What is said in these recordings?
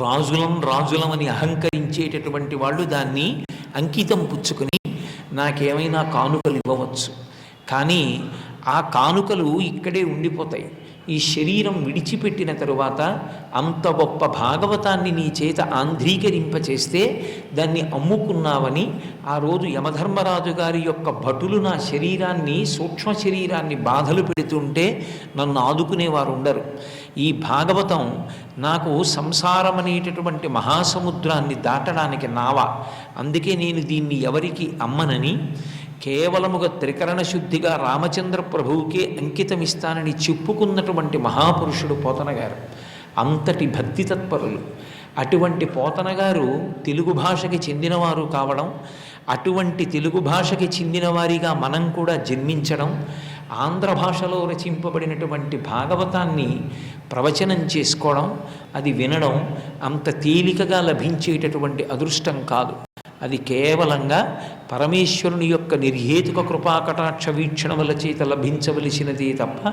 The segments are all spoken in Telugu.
రాజులం రాజులం అని అహంకరించేటటువంటి వాళ్ళు దాన్ని అంకితం పుచ్చుకొని నాకేమైనా కానుకలు ఇవ్వవచ్చు. కానీ ఆ కానుకలు ఇక్కడే ఉండిపోతాయి. ఈ శరీరం విడిచిపెట్టిన తరువాత అంత గొప్ప భాగవతాన్ని నీ చేత ఆంధ్రీకరింపచేస్తే దాన్ని అమ్ముకున్నావని ఆ రోజు యమధర్మరాజు గారి యొక్క భటులు నా శరీరాన్ని సూక్ష్మ శరీరాన్ని బాధలు పెడుతుంటే నన్ను ఆదుకునేవారు ఉండరు ఈ భాగవతం నాకు సంసారం అనేటటువంటి మహాసముద్రాన్ని దాటడానికి నావ. అందుకే నేను దీన్ని ఎవరికి అమ్మనని కేవలముగా త్రికరణ శుద్ధిగా రామచంద్ర ప్రభువుకే అంకితమిస్తానని చెప్పుకున్నటువంటి మహాపురుషుడు పోతనగారు. అంతటి భక్తి తత్పరులు. అటువంటి పోతనగారు తెలుగు భాషకి చెందినవారు కావడం అటువంటి తెలుగు భాషకి చెందినవారిగా మనం కూడా జన్మించడం ఆంధ్ర భాషలో రచింపబడినటువంటి భాగవతాన్ని ప్రవచనం చేసుకోవడం అది వినడం అంత తేలికగా లభించేటటువంటి అదృష్టం కాదు. అది కేవలంగా పరమేశ్వరుని యొక్క నిర్హేతుక కృపాకటాక్ష వీక్షణముల చేత లభించవలసినదే తప్ప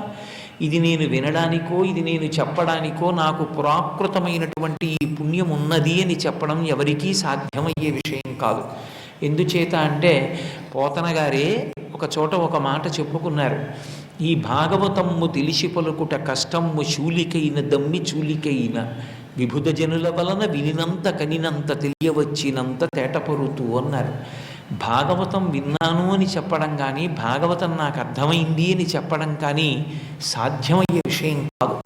ఇది నేను వినడానికో ఇది నేను చెప్పడానికో నాకు పురాకృతమైనటువంటి ఈ పుణ్యం ఉన్నది అని చెప్పడం ఎవరికీ సాధ్యమయ్యే విషయం కాదు. ఎందుచేత అంటే పోతన గారే ఒక చోట ఒక మాట చెప్పుకున్నారు. ఈ భాగవతమ్ము తెలిసి పలుకుట కష్టమ్ము శూలికైన దమ్మి చూలికైన విభుద జనుల వలన వినినంత కనినంత తెలియవచ్చినంత తేటపరుతూ అన్నారు. భాగవతం విన్నాను అని చెప్పడం కానీ భాగవతం నాకు అర్థమైంది అని చెప్పడం కానీ సాధ్యమయ్యే విషయం కాదు.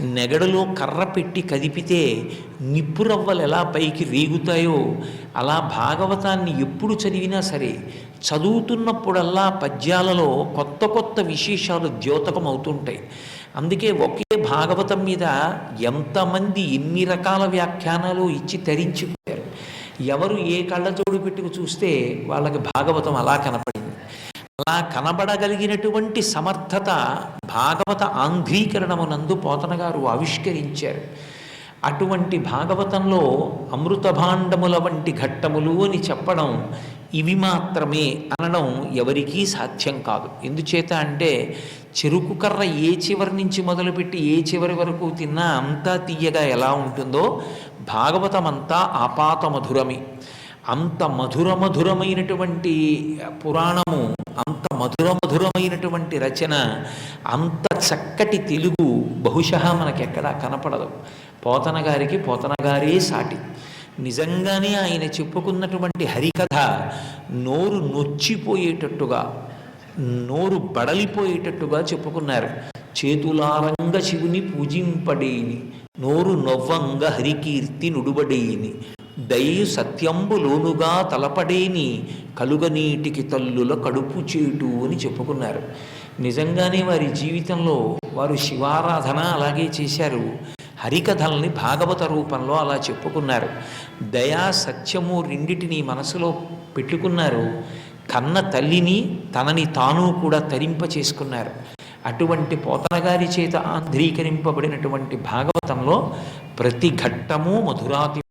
నెగడలో కర్ర పెట్టి కదిపితే నిప్పురవ్వలు ఎలా పైకి రేగుతాయో అలా భాగవతాన్ని ఎప్పుడు చదివినా సరే చదువుతున్నప్పుడల్లా పద్యాలలో కొత్త కొత్త విశేషాలు ద్యోతకం అవుతుంటాయి. అందుకే ఒకే భాగవతం మీద ఎంతమంది ఎన్ని రకాల వ్యాఖ్యానాలు ఇచ్చి తరించిపోయారు. ఎవరు ఏ కళ్ళజోడు పెట్టుకు చూస్తే వాళ్ళకి భాగవతం అలా కనపడింది. అలా కనబడగలిగినటువంటి సమర్థత భాగవత ఆంధ్రీకరణమునందు పోతన గారు ఆవిష్కరించారు. అటువంటి భాగవతంలో అమృతభాండముల వంటి ఘట్టములు అని చెప్పడం ఇవి మాత్రమే అనడం ఎవరికీ సాధ్యం కాదు. ఎందుచేత అంటే చెరుకు కర్ర ఏ చివరి నుంచి మొదలుపెట్టి ఏ చివరి వరకు తిన్నా అంతా తీయగా ఎలా ఉంటుందో భాగవతం అంతా ఆపాత మధురమే. అంత మధుర మధురమైనటువంటి పురాణము అంత మధుర మధురమైనటువంటి రచన అంత చక్కటి తెలుగు బహుశ మనకెక్కడా కనపడదు. పోతన గారికి పోతన గారే సాటి. నిజంగానే ఆయన చెప్పుకున్నటువంటి హరికథ నోరు నొచ్చిపోయేటట్టుగా నోరు బడలిపోయేటట్టుగా చెప్పుకున్నారు. చేతులారంగ శివుని పూజింపడేని నోరు నొవ్వంగా హరికీర్తి నుడుబడేని సత్యంబు లోనుగా తలపడేని కలుగనీటికి తల్లుల కడుపు చేటు అని చెప్పుకున్నారు. నిజంగానే వారి జీవితంలో వారు శివారాధన అలాగే చేశారు. హరికథల్ని భాగవత రూపంలో అలా చెప్పుకున్నారు. దయా సత్యము రెండిటిని మనసులో పెట్టుకున్నారు. కన్న తల్లిని తనని తాను కూడా తరింప చేసుకున్నారు. అటువంటి పోతనగారి చేత ఆంధ్రీకరింపబడినటువంటి భాగవతంలో ప్రతి ఘట్టము మధురాతి